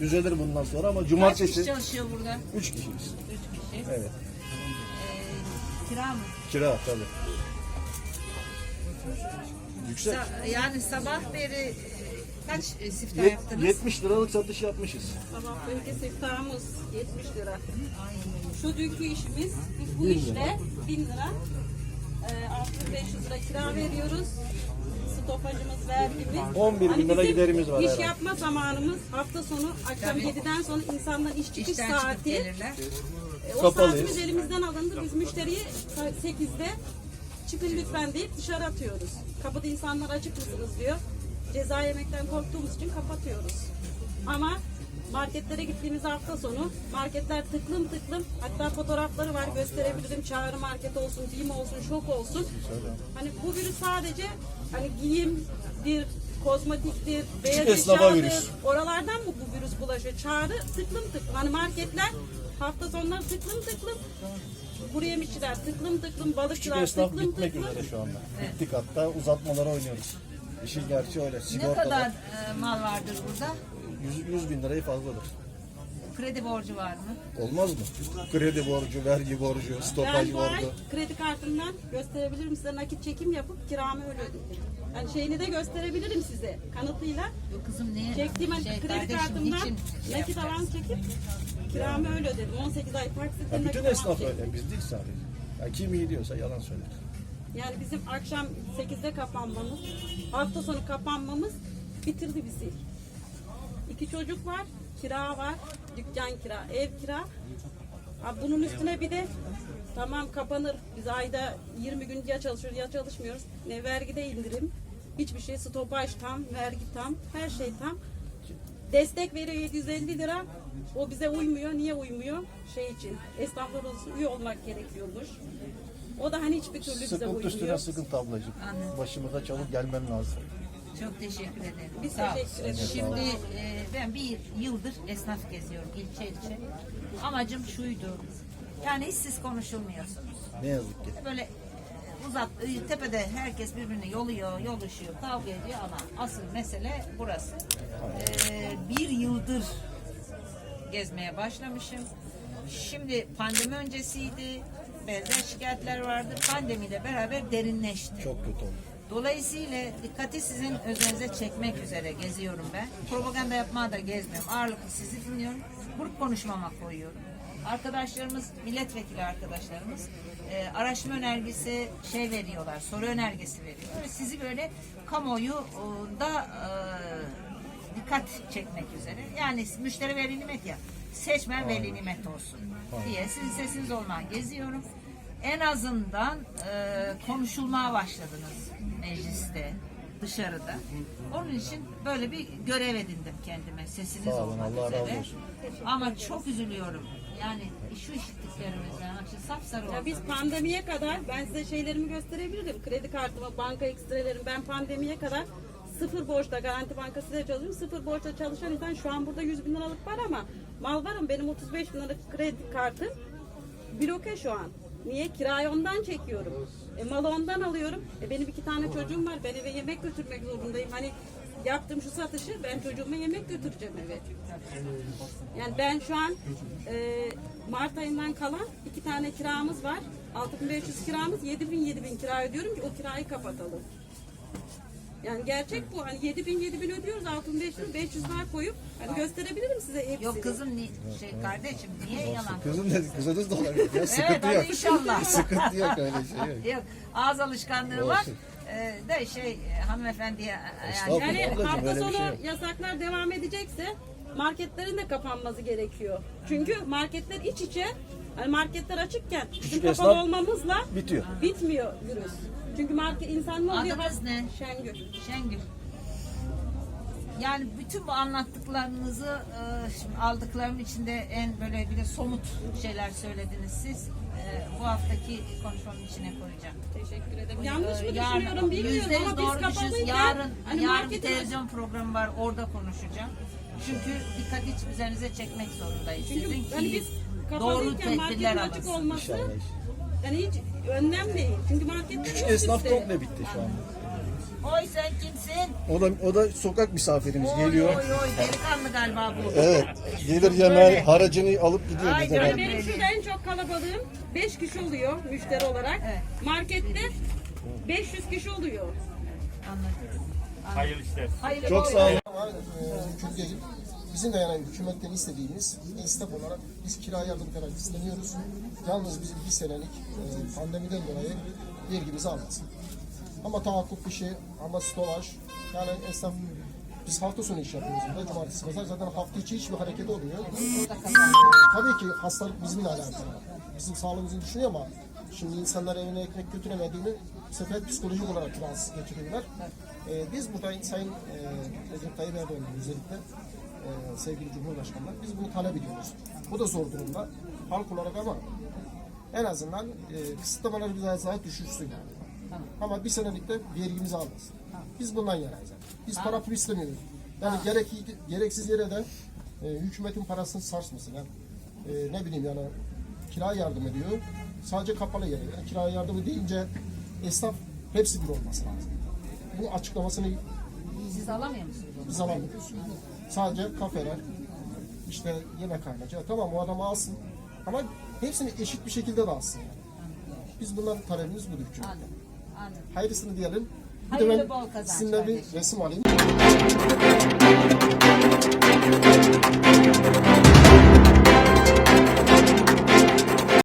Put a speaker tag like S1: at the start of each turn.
S1: düzelir bundan sonra ama
S2: Kaç kişi
S1: cumartesi
S2: çalışıyor burada?
S1: 3 kişiyiz.
S2: Üç kişi.
S1: Evet.
S2: Ee, kira mı?
S1: Kira tabii. Yüksek.
S2: Sa- yani sabah beri e, kaç e, siftah
S1: Yet-
S2: yaptınız?
S1: 70 liralık satış yapmışız.
S3: Sabah bölge siftahımız 70 lira. Şu dünkü işimiz bu işle 1000 lira. E, 6500 lira kira veriyoruz. Stopajımız, vergimiz.
S1: 11 bin lira
S3: bizim
S1: giderimiz var
S3: İş
S1: herhalde.
S3: yapma zamanımız hafta sonu akşam
S2: Tabii.
S3: 7'den sonra insanların iş çıkış
S2: İşten çıkıp
S3: saati.
S2: gelirler.
S3: E, O
S1: Kapalıyız.
S3: saatimiz elimizden alındı. Biz müşteriyi 8'de çıkın lütfen deyip dışarı atıyoruz. Kapıda insanlar açık mısınız diyor. Ceza yemekten korktuğumuz için kapatıyoruz. Ama marketlere gittiğimiz hafta sonu marketler tıklım tıklım hatta fotoğrafları var gösterebilirim çağrı market olsun giyim olsun şok olsun hani bu virüs sadece hani giyimdir kozmetiktir beyaz eşyadır
S1: virüs.
S3: oralardan mı bu virüs bulaşıyor çağrı tıklım tıklım hani marketler hafta sonları tıklım tıklım kuru yemişçiler tıklım tıklım
S1: Küçük
S3: balıkçılar
S1: esnaf
S3: tıklım
S1: bitmek
S3: tıklım
S1: üzere şu anda. Bittik hatta uzatmalara oynuyoruz. İşin gerçi öyle.
S2: Ne
S1: Sigortalar
S2: kadar e, mal vardır burada?
S1: 100, 100 bin lirayı fazladır.
S2: Kredi borcu var mı?
S1: Olmaz mı? Kredi borcu, vergi borcu,
S3: Ben
S1: stopaj
S3: bu ay
S1: borcu.
S3: kredi kartımdan gösterebilirim size nakit çekim yapıp kiramı öyle ödedim. Yani şeyini de gösterebilirim size kanıtıyla.
S2: Yok kızım niye?
S3: Çektiğim
S2: Şey,
S3: kredi
S2: kardeşim,
S3: kartımdan
S2: niçin şey
S3: nakit
S2: yapacaksın?
S3: avans çekip kiramı öyle ödedim. 18 ay taksitle
S1: Ya
S3: nakit
S1: bütün
S3: avans
S1: esnaf
S3: çektim.
S1: öyle. Biz değil sadece. Ya kim iyi diyorsa yalan söyler.
S3: Yani bizim akşam 8'de kapanmamız, hafta sonu kapanmamız bitirdi bizi. İki çocuk var, kira var, dükkan kira, ev kira. Ha, bunun üstüne bir de tamam kapanır. Biz ayda 20 gün ya çalışıyoruz ya çalışmıyoruz. Ne vergide indirim, hiçbir şey stopaj tam, vergi tam, her şey tam. Destek veriyor 750 lira. O bize uymuyor. Niye uymuyor? Şey için. Esnaflar üye olmak gerekiyormuş. O da hani hiçbir türlü bize
S1: Sıkıntı üstüne
S3: uymuyor.
S1: sıkıntı ablacığım. Başımıza çabuk gelmen lazım.
S2: Çok teşekkür ederim.
S3: Biz
S2: Sağ
S3: teşekkür ederiz.
S2: Şimdi e, ben bir yıldır esnaf geziyorum ilçe ilçe. Amacım şuydu. Yani hiç siz konuşulmuyorsunuz.
S1: Ne yazık ki.
S2: Böyle uzak e, tepede herkes birbirini yoluyor, yoluşuyor, kavga ediyor ama asıl mesele burası. E, bir yıldır gezmeye başlamışım. Şimdi pandemi öncesiydi. Benzer şikayetler vardı. Pandemiyle beraber derinleşti.
S1: Çok kötü oldu.
S2: Dolayısıyla dikkati sizin özünüze çekmek üzere geziyorum ben. Propaganda yapmaya da gezmiyorum. Ağırlıklı sizi dinliyorum. Grup konuşmama koyuyorum. Arkadaşlarımız, milletvekili arkadaşlarımız e, araştırma önergesi şey veriyorlar, soru önergesi veriyorlar. Ve sizi böyle kamuoyu da e, dikkat çekmek üzere. Yani müşteri veli nimet ya. Seçmen veli nimet olsun diye sizin sesiniz olmayan geziyorum. En azından e, konuşulmaya başladınız mecliste, dışarıda. Onun için böyle bir görev edindim kendime sesiniz
S1: Sağ olun,
S2: olmak
S1: Allah razı
S2: üzere.
S1: olsun.
S2: Ama çok üzülüyorum. Yani şu işittiklerimizden işte sapsarı
S3: Ya
S2: oldu.
S3: biz pandemiye kadar ben size şeylerimi gösterebilirim. Kredi kartımı, banka ekstrelerim. Ben pandemiye kadar sıfır borçla Garanti Bankası'yla çalışıyorum. Sıfır borçla çalışan insan şu an burada 100 bin liralık var ama mal varım benim 35 bin liralık kredi kartım bloke şu an. Niye? Kirayı ondan çekiyorum. E, malı ondan alıyorum. E, benim iki tane çocuğum var. Ben eve yemek götürmek zorundayım. Hani yaptığım şu satışı ben çocuğuma yemek götüreceğim eve. Yani ben şu an e, Mart ayından kalan iki tane kiramız var. 6500 kiramız 7000 7000 kira ödüyorum ki o kirayı kapatalım. Yani gerçek bu. Hani 7000 7000 ödüyoruz 6500 500 daha koyup hani gösterebilirim size hepsini.
S2: Yok kızım ni- şey kardeşim niye yalan?
S1: Kızım dedi, kızınız da olabilir. Ya, sıkıntı
S2: Evet
S1: yok.
S2: hadi inşallah.
S1: sıkıntı yok öyle şey yok.
S2: Yok ağız alışkanlığı var.
S1: Olsun.
S2: Ee, de şey e, hanımefendiye yani
S1: Estağfurullah.
S3: Yani
S1: Ablacığım,
S3: hafta
S1: öyle bir
S3: sonu
S1: şey yok.
S3: yasaklar devam edecekse marketlerin de kapanması gerekiyor. Çünkü marketler iç içe hani marketler açıkken bizim
S1: Küçük
S3: kapalı
S1: esnaf
S3: olmamızla
S1: bitiyor.
S3: bitmiyor virüs. Çünkü market insan ne oluyor?
S2: Adınız ne?
S3: Şengül.
S2: Şengül. Yani bütün bu anlattıklarınızı e, şimdi aldıklarım içinde en böyle bir de somut şeyler söylediniz siz. E, bu haftaki konuşmamın içine koyacağım.
S3: Teşekkür ederim. Yanlış mı
S2: yarın-
S3: düşünüyorum bilmiyorum
S2: yüzde yüz
S3: ama biz
S2: doğru düşünüyorsunuz.
S3: kapalıyken
S2: Yarın,
S3: hani
S2: yarın bir
S3: marketin
S2: televizyon programı var orada konuşacağım. Çünkü dikkat hiç üzerinize çekmek zorundayız.
S3: Çünkü
S2: Sizin
S3: hani
S2: ki
S3: biz
S2: doğru
S3: kapalıyken marketin
S2: tedbirler
S3: açık
S2: alınsın.
S3: olması. Yani hiç önlem değil. Çünkü marketler
S1: Küçük
S3: üst
S1: esnaf
S3: üste.
S1: komple bitti şu anda.
S2: Oy sen kimsin?
S1: O da o da sokak misafirimiz
S2: Oy
S1: geliyor.
S2: oy oy delikanlı galiba bu.
S1: Evet. Gelir yemeği
S2: Böyle.
S1: haracını alıp gidiyor
S2: Ay
S1: bizden.
S2: canım.
S3: Benim şurada en çok kalabalığım 5 kişi oluyor müşteri olarak.
S2: Evet.
S3: Markette 500 kişi oluyor.
S2: Anladım.
S4: Hayırlı işler.
S2: Hayırlı
S1: Çok
S2: olsun.
S1: sağ olun.
S5: Mümkün değil. Bizim de yani hükümetten istediğimiz esnaf olarak biz kira yardım falan istemiyoruz. Yalnız bizim bir senelik e, pandemiden dolayı vergimizi almasın. Ama tahakkuk dışı, ama stolaj, yani esnaf biz hafta sonu iş yapıyoruz burada, cumartesi pazar. Zaten hafta içi hiçbir hareket olmuyor. Tabii ki hastalık bizimle alakalı. Bizim sağlığımızı düşünüyor ama şimdi insanlar evine ekmek götüremediğini bu sefer psikolojik olarak rahatsız geçiriyorlar. Ee, biz burada Sayın e, Recep Tayyip Erdoğan'ın özellikle e, sevgili Cumhurbaşkanılar biz bunu talep ediyoruz. Bu da zor durumda halk olarak ama en azından e, kısıtlamaları biraz daha düşürsün yani. Ama bir senelikte vergimizi almasın. Biz bundan yanayız. Yani. Biz para pul istemiyoruz. Yani gerek, gereksiz yere de e, hükümetin parasını sarsmasın. Yani, e, ne bileyim yani kira yardım ediyor. Sadece kapalı yere. Yani kira yardımı deyince esnaf hepsi bir olması lazım. Bu açıklamasını
S2: Siz alamıyor musunuz?
S5: biz alamıyoruz. Sadece kafeler, işte yemekhaneci. Tamam o adam alsın. Ama hepsini eşit bir şekilde de alsın. Yani. Biz bunların talebimiz budur hükümetten.
S2: Anladım. Anladım.
S5: Hayırlısını diyelim. Bir
S2: Hayırlı
S5: de ben
S2: bol kazanç
S5: sizinle bir resim alayım.